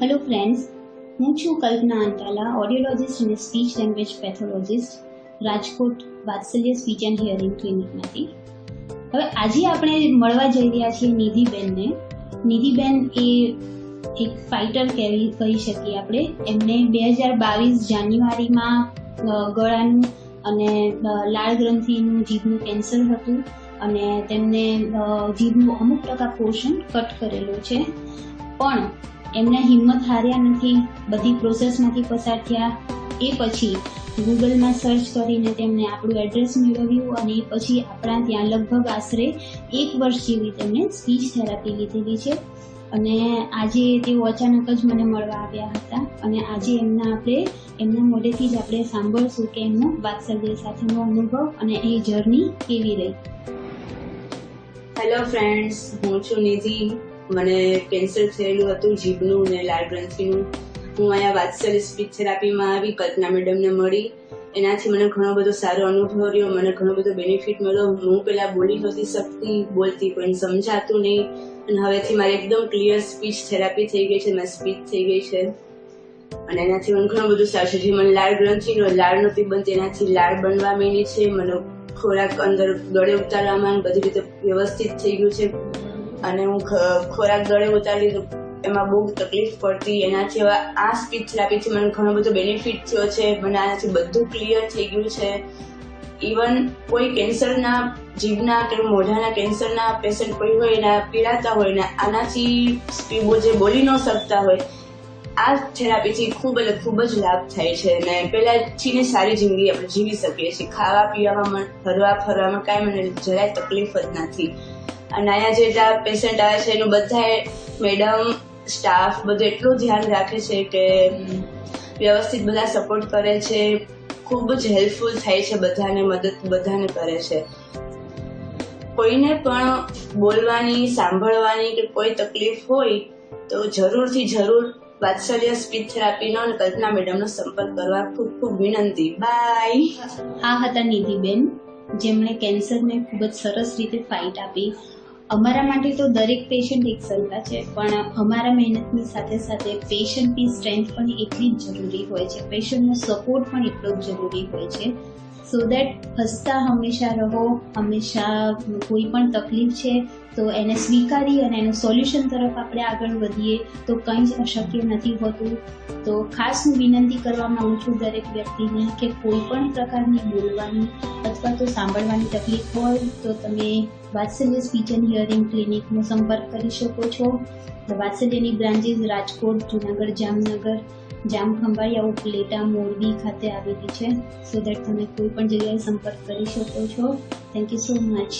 Hello friends હું છું કલ્પના Antala audiologist અને speech language pathologist Rajkot Vatsalya speech and hearing ક્લિનિકમાંથી હવે આજે આપણે મળવા જઈ રહ્યા છીએ નિધિબેનને. નિધિબેન એ એક ફાઇટર કહેવી કહી શકીએ આપણે. એમને બે હજાર બાવીસ જાન્યુઆરીમાં ગળાનું અને લાળ ગ્રંથિનું જીભનું કેન્સર હતું અને તેમને જીભનું અમુક ટકા પોર્શન કટ કરેલું છે. પણ એમને હિંમત હાર્યા નથી, બધી પ્રોસેસમાંથી પસાર થયા. એ પછી ગૂગલમાં સર્ચ કરીને તેમણે આપણું એડ્રેસ મેળવ્યું અને એ પછી આપણા ત્યાં લગભગ આશરે એક વર્ષ જેવી તેમણે સ્પીચ થેરાપી લીધેલી છે. અને આજે તેઓ અચાનક જ મને મળવા આવ્યા હતા અને આજે એમના આપણે, એમના મોઢેથી જ આપણે સાંભળશું કે એમનો વાત્સલ્ય સાથેનો અનુભવ અને એ જર્ની કેવી રહી. હેલો ફ્રેન્ડ્સ હું છું નિધિ મને કેન્સર થયેલું હતું, જીભનું ને લાળ ગ્રંથિનું. હું અહીંયા વાત્સલ્ય સ્પીચ થેરાપીમાં આવી, કલ્પના મેડમને મળી. એનાથી મને ઘણો બધો સારો અનુભવ રહ્યો, મને ઘણો બધો બેનિફિટ મળ્યો. હું પહેલાં બોલી નહોતી શકતી, બોલતી કોઈને સમજાતું નહીં. અને હવેથી મારી એકદમ ક્લિયર સ્પીચ થેરાપી થઈ ગઈ છે મારી સ્પીચ થઈ ગઈ છે. અને એનાથી મને ઘણું બધું સારું છે. જે મને લાળ ગ્રંથિનો, લાળ નહોતી બનતી એનાથી લાળ બનવા માંડી છે. મને ખોરાક અંદર ગળે ઉતારવામાં બધી રીતે વ્યવસ્થિત થઈ ગયું છે. અને હું ખોરાક ગળે ઉતારી તો એમાં બહુ તકલીફ પડતી. એનાથી હવે આ સ્પીચ થેરાપીથી મને ઘણો બધો બેનિફિટ થયો છે. મને આનાથી બધું ક્લિયર થઈ ગયું છે. ઇવન કોઈ કેન્સરના જીભના કે મોઢાના કેન્સરના પેશન્ટ કોઈ હોય, એના પીડાતા હોય ને આનાથી જે બોલી ન શકતા હોય, આ થેરાપીથી ખૂબ એટલે ખૂબ જ લાભ થાય છે. અને પહેલાંથી ને સારી જિંદગી આપણે જીવી શકીએ છીએ. ખાવા પીવામાં હરવા ફરવામાં કાંઈ મને જરાય તકલીફ જ નથી. અને અહીંયા જેટલા પેશન્ટ આવે છે, એનું બધાએ મેડમ સ્ટાફ બધું એટલું ધ્યાન રાખે છે કે વ્યવસ્થિત બધા સપોર્ટ કરે છે. ખૂબ જ હેલ્પફુલ થાય છે બધાને મદદ, બધાને કરે છે. કોઈને પણ બોલવાની, સાંભળવાની કે કોઈ તકલીફ હોય તો જરૂરથી જરૂર વાત્સલ્ય સ્પીચ થેરાપીનો અને કલ્પના મેડમનો સંપર્ક કરવા ખૂબ ખૂબ વિનંતી. બાય આ હતા નિધિબેન, જેમણે કેન્સરને ખૂબ જ સરસ રીતે ફાઇટ આપી. અમારા માટે તો દરેક પેશન્ટ એક સરખા છે, પણ અમારા મહેનતની સાથે સાથે પેશન્ટની સ્ટ્રેન્થ પણ એટલી જ જરૂરી હોય છે. પેશન્ટનો સપોર્ટ પણ એટલો જ જરૂરી હોય છે. સો દેટ હસતા હંમેશા રહો, હંમેશા કોઈ પણ તકલીફ છે, તો એને સ્વીકારી અને એનું સોલ્યુશન તરફ આપણે આગળ વધીએ, તો કંઈ જ અશક્ય નથી હોતું. તો ખાસ હું વિનંતી કરવા માંગુ છું દરેક વ્યક્તિને કે કોઈ પણ પ્રકારની બોલવાની અથવા તો સાંભળવાની તકલીફ હોય, તો તમે વાત્સલ્ય સ્પીચ એન્ડ હિયરિંગ ક્લિનિકનો સંપર્ક કરી શકો છો. વાત્સલ્યની બ્રાન્ચીસ રાજકોટ, જુનાગઢ, જામનગર. જામખંભાળિયા ઉપલેટા મોરબી ખાતે આવેલી છે. સો દેટ તમે કોઈ પણ જગ્યાએ સંપર્ક કરી શકો છો. Thank you so much